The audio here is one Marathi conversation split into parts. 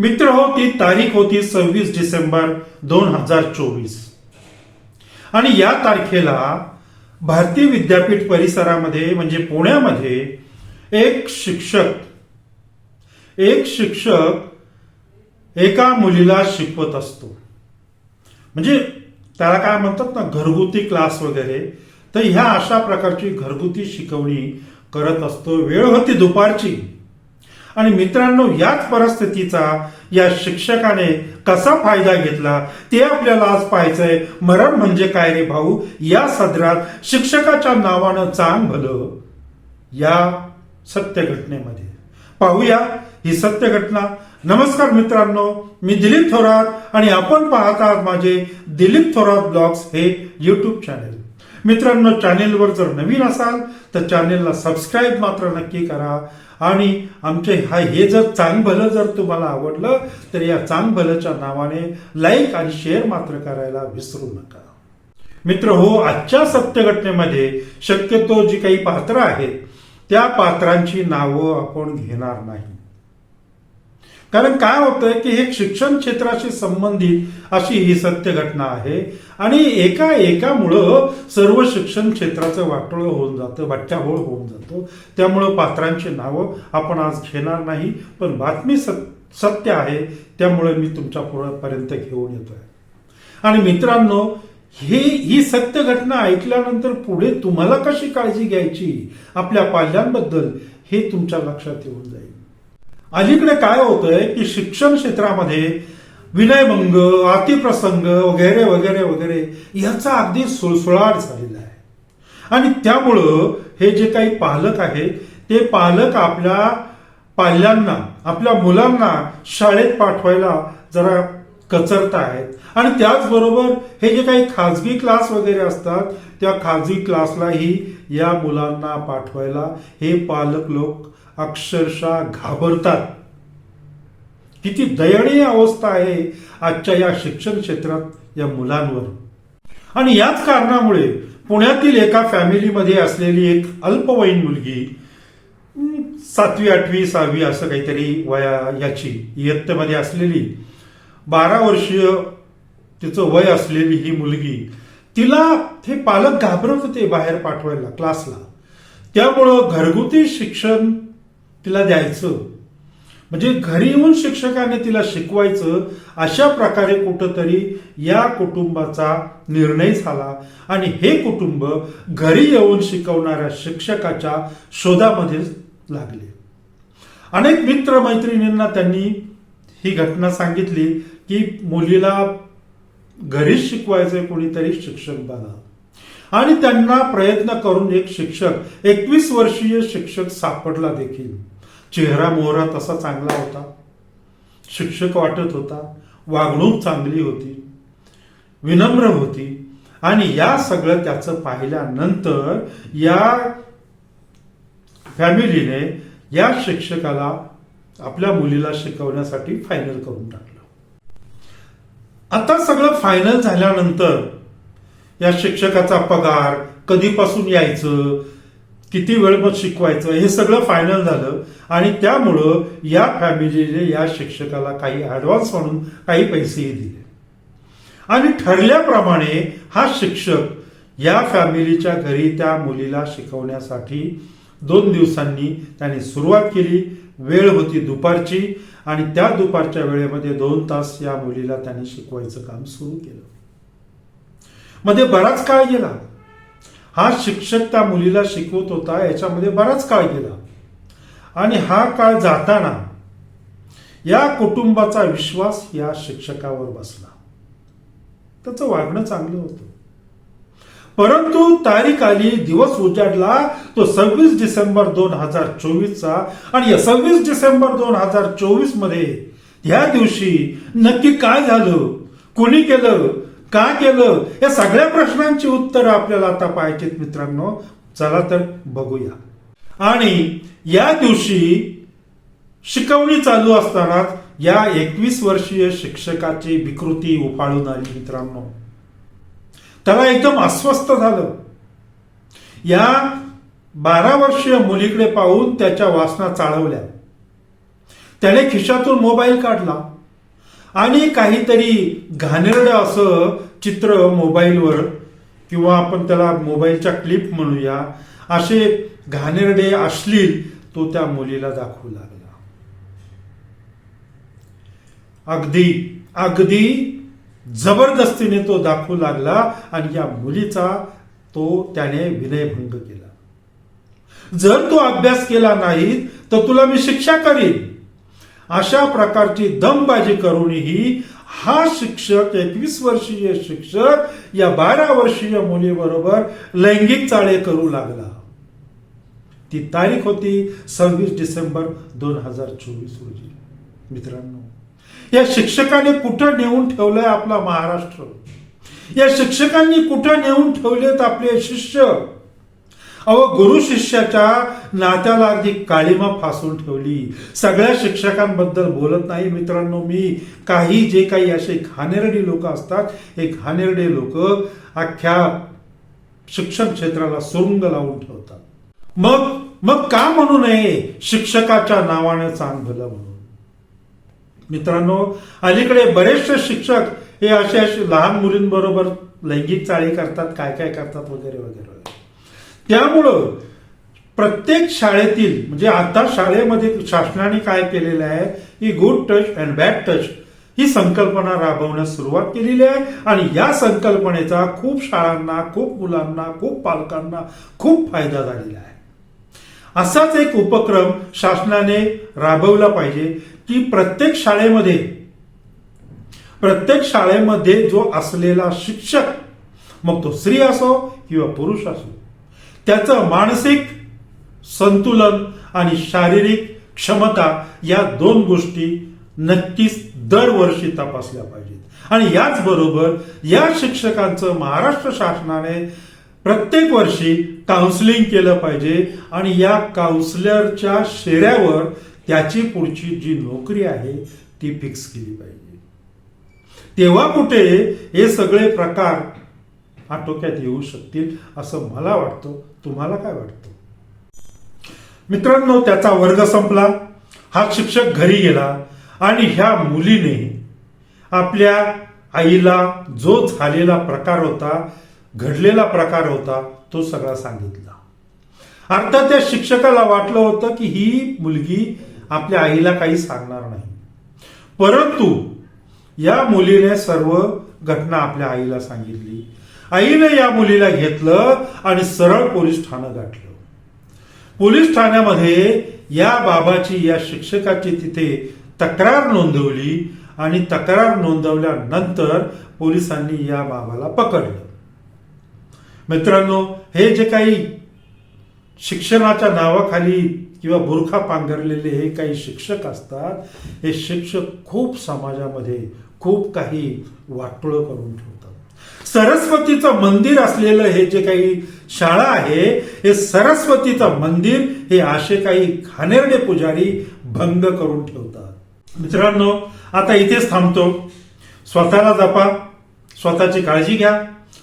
मित्र हो ती तारीख होती सव्वीस डिसेंबर दोन हजार चोवीस. आणि या तारखेला भारतीय विद्यापीठ परिसरामध्ये म्हणजे पुण्यामध्ये एक शिक्षक एक शिक्षक एका मुलीला शिकवत असतो. म्हणजे त्याला काय म्हणतात ना घरगुती क्लास वगैरे. तर ह्या अशा प्रकारची घरगुती शिकवणी करत असतो. वेळ होती दुपारची. आणि मित्रांनो याच परिस्थितीचा या शिक्षकाने कसा फायदा घेतला ते आपल्याला आज पाहायचंय. मरण म्हणजे काय रे भाऊ? या सदरात शिक्षकाच्या नावानं चांग भलं. या सत्य घटनेमध्ये पाहूया ही सत्य घटना नमस्कार मित्रांनो मी दिलीप थोरात आणि आपण पाहत आहात माझे दिलीप थोरात ब्लॉग्स हे युट्यूब चॅनेल मित्रांनो चॅनेलवर जर नवीन असाल तर चॅनेलला सबस्क्राईब मात्र नक्की करा. आणि आमचे हा हे जर चांगभलं जर तुम्हाला आवडलं तर या चांगभलच्या नावाने लाईक आणि शेअर मात्र करायला विसरू नका. मित्र हो आजच्या सत्यघटनेमध्ये शक्यतो जी काही पात्र आहेत त्या पात्रांची नावं आपण घेणार नाही. कारण काय होतंय की हे शिक्षण क्षेत्राशी संबंधित अशी ही सत्य घटना आहे आणि एका एकामुळं सर्व शिक्षण क्षेत्राचं वाटोळं होऊन जातं भट्ट्याहोळ होऊन जातो. त्यामुळं पात्रांची नावं आपण आज घेणार नाही पण बातमी सत्य आहे त्यामुळे मी तुमच्या पुढपर्यंत घेऊन येतोय. आणि मित्रांनो ही ही सत्य घटना ऐकल्यानंतर पुढे तुम्हाला कशी काळजी घ्यायची आपल्या पाल्यांबद्दल हे तुमच्या लक्षात येऊन जाईल. अलीकडे काय होतंय की शिक्षण क्षेत्रामध्ये विनयभंग अतिप्रसंग वगैरे वगैरे वगैरे याचा अगदी सुळसुळाट झालेला आहे. आणि त्यामुळं हे जे काही पालक आहेत ते पालक आपल्या पाल्यांना आपल्या मुलांना शाळेत पाठवायला जरा कचरत आहेत आणि त्याचबरोबर हे जे काही खाजगी क्लास वगैरे असतात त्या खाजगी क्लासलाही या मुलांना पाठवायला हे पालक लोक अक्षरशः घाबरतात. किती दयनीय अवस्था आहे आजच्या या शिक्षण क्षेत्रात या मुलांवर. आणि याच कारणामुळे पुण्यातील एका फॅमिलीमध्ये असलेली एक अल्पवयीन मुलगी सातवी आठवी सहावी असं काहीतरी वया याची इयत्तेमध्ये असलेली बारा वर्षीय तिचं वय असलेली ही मुलगी तिला हे पालक घाबरत होते बाहेर पाठवायला क्लासला त्यामुळं घरगुती शिक्षण तिला द्यायचं. म्हणजे घरी येऊन शिक्षकाने तिला शिकवायचं अशा प्रकारे कुठंतरी या कुटुंबाचा निर्णय झाला. आणि हे कुटुंब घरी येऊन शिकवणाऱ्या शिक्षकाच्या शोधामध्ये लागले. अनेक मित्र मैत्रिणींना त्यांनी ही घटना सांगितली की मुलीला घरीच शिकवायचंय कोणीतरी शिक्षक बघा आणि त्यांना प्रयत्न करून एक शिक्षक एकवीस वर्षीय शिक्षक सापडला देखील. चेहरा मोहरा तसा चांगला होता. शिक्षक वाटत होता. वागणूक चांगली होती. विनम्र होती. आणि या सगळं त्याचं पाहिल्यानंतर या फॅमिलीने या शिक्षकाला आपल्या मुलीला शिकवण्यासाठी फायनल करून टाकलं. आता सगळं फायनल झाल्यानंतर या शिक्षकाचा पगार कधीपासून यायचं? किती वेळ मग शिकवायचं? हे सगळं फायनल झालं. आणि त्यामुळं या फॅमिलीने या शिक्षकाला काही ऍडव्हान्स म्हणून काही पैसेही दिले. आणि ठरल्याप्रमाणे हा शिक्षक या फॅमिलीच्या घरी त्या मुलीला शिकवण्यासाठी दोन दिवसांनी त्याने सुरुवात केली. वेळ होती दुपारची आणि त्या दुपारच्या वेळेमध्ये दोन तास या मुलीला त्याने शिकवायचं काम सुरू केलं. मध्ये बराच काळ गेला. हा शिक्षक त्या मुलीला शिकवत होता याच्यामध्ये बराच काळ गेला. आणि हा काळ जाताना या कुटुंबाचा विश्वास या शिक्षकावर बसला. त्याचं वागणं चांगलं होतं. परंतु तारीख आली दिवस उजाडला तो सव्वीस डिसेंबर दोन हजार चोवीसचा आणि या सव्वीस डिसेंबर दोन हजार चोवीसमध्ये ह्या दिवशी नक्की काय झालं? कोणी केलं? का केलं? या सगळ्या प्रश्नांची उत्तरं आपल्याला आता पाहिजेत मित्रांनो. चला तर बघूया. आणि या दिवशी शिकवणी चालू असतानाच या एकवीस वर्षीय शिक्षकाची विकृती उफाळून आली मित्रांनो. त्याला एकदम अस्वस्थ झालं. या बारा वर्षीय मुलीकडे पाहून त्याच्या वासना चाळवल्या. त्याने खिशातून मोबाईल काढला. आणि काहीतरी घाणेरडं असं चित्र मोबाईलवर किंवा आपण त्याला मोबाईलच्या क्लिप म्हणूया असे घाणेरडे अश्लील तो त्या मुलीला दाखवू लागला. अगदी अगदी जबरदस्तीने तो दाखवू लागला आणि या मुलीचा तो त्याने विनयभंग केला. जर तू अभ्यास केला नाही तर तुला मी शिक्षा करीन. अशा प्रकारची दमबाजी करूनही हा शिक्षक एकवीस वर्षीय शिक्षक या बारा वर्षीय मुलीबरोबर लैंगिक चाळे करू लागला. ती तारीख होती सव्वीस डिसेंबर दोन हजार चोवीस रोजी. मित्रांनो या शिक्षकाने कुठं नेऊन ठेवलंय आपला महाराष्ट्र? या शिक्षकांनी कुठं नेऊन ठेवलेत आपले शिष्य? अहो गुरु शिष्याच्या नात्याला अगदी काळीमा फासून ठेवली. सगळ्या शिक्षकांबद्दल बोलत नाही मित्रांनो मी. काही जे काही असे घाणेरडी लोक असतात हे घाणेरडे लोक अख्ख्या शिक्षण क्षेत्राला सुरुंग लावून ठेवतात. मग मग का म्हणू नये शिक्षकाच्या नावाने चांग भलं म्हणून? मित्रांनो अलीकडे बरेचसे शिक्षक हे असे असे लहान मुलींबरोबर लैंगिक चाळी करतात काय काय करतात वगैरे वगैरे. त्यामुळं प्रत्येक शाळेतील म्हणजे आता शाळेमध्ये शासनाने काय केलेलं आहे की good touch and bad touch ही संकल्पना राबवण्यास सुरुवात केलेली आहे. आणि या संकल्पनेचा खूप शाळांना खूप मुलांना खूप पालकांना खूप फायदा झालेला आहे. असाच एक उपक्रम शासनाने राबवला पाहिजे की प्रत्येक शाळेमध्ये प्रत्येक शाळेमध्ये जो असलेला शिक्षक मग तो स्त्री असो किंवा पुरुष असो त्याचं मानसिक संतुलन आणि शारीरिक क्षमता या दोन गोष्टी नक्कीच दरवर्षी तपासल्या पाहिजेत. आणि याचबरोबर या शिक्षकांचं महाराष्ट्र शासनाने प्रत्येक वर्षी काउन्सिलिंग केलं पाहिजे आणि या काउन्सिलरच्या शेऱ्यावर त्याची पुढची जी नोकरी आहे ती फिक्स केली पाहिजे. तेव्हा कुठे हे सगळे प्रकार आटोक्यात येऊ शकतील असं मला वाटतं. तुम्हाला काय वाटतं? मित्रांनो त्याचा वर्ग संपला. हा शिक्षक घरी गेला आणि ह्या मुलीने आपल्या आईला जो झालेला प्रकार होता घडलेला प्रकार होता तो सगळा सांगितला. अर्थात त्या शिक्षकाला वाटलं होतं की ही मुलगी आपल्या आईला काही सांगणार नाही. परंतु या मुलीने सर्व घटना आपल्या आईला सांगितली. आईने या मुलीला घेतलं आणि सरळ पोलीस ठाणं गाठलं. पोलीस ठाण्यामध्ये या बाबाची या शिक्षकाची तिथे तक्रार नोंदवली आणि तक्रार नोंदवल्यानंतर पोलिसांनी या बाबाला पकडलं. मित्रांनो हे जे काही शिक्षणाच्या नावाखाली किंवा बुरखा पांघरलेले हे काही शिक्षक असतात हे शिक्षक खूप समाजामध्ये खूप काही वाटोळं करून ठेवतात. सरस्वतीचं मंदिर असलेलं हे जे काही शाळा आहे हे सरस्वतीचं मंदिर हे असे काही घाणेरडे पुजारी भंग करून ठेवतात. मित्रांनो आता इथेच थांबतो. स्वतःला जपा स्वतःची काळजी घ्या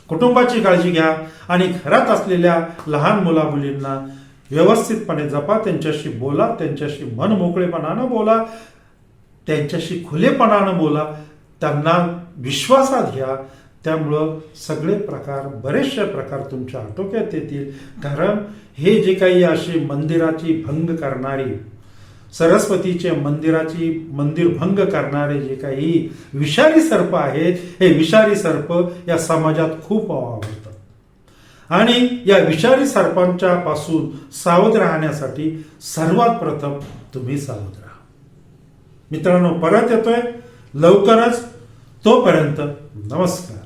कुटुंबाची काळजी घ्या आणि घरात असलेल्या लहान मुला मुलींना व्यवस्थितपणे जपा त्यांच्याशी बोला त्यांच्याशी मन मोकळेपणानं बोला त्यांच्याशी खुलेपणानं बोला त्यांना विश्वासात घ्या त्यामुळं सगळे प्रकार बरेचसे प्रकार तुमच्या आटोक्यात येतील. कारण हे जे काही अशी मंदिराची भंग करणारी सरस्वतीचे मंदिराची मंदिर भंग करणारे जे काही विषारी सर्प आहेत हे विषारी सर्प या समाजात खूप आवडतात आणि या विषारी सर्पांच्या पासून सावध राहण्यासाठी सर्वात प्रथम तुम्ही सावध राहा. मित्रांनो परत येतोय. लवकरच तोपर्यंत नमस्कार.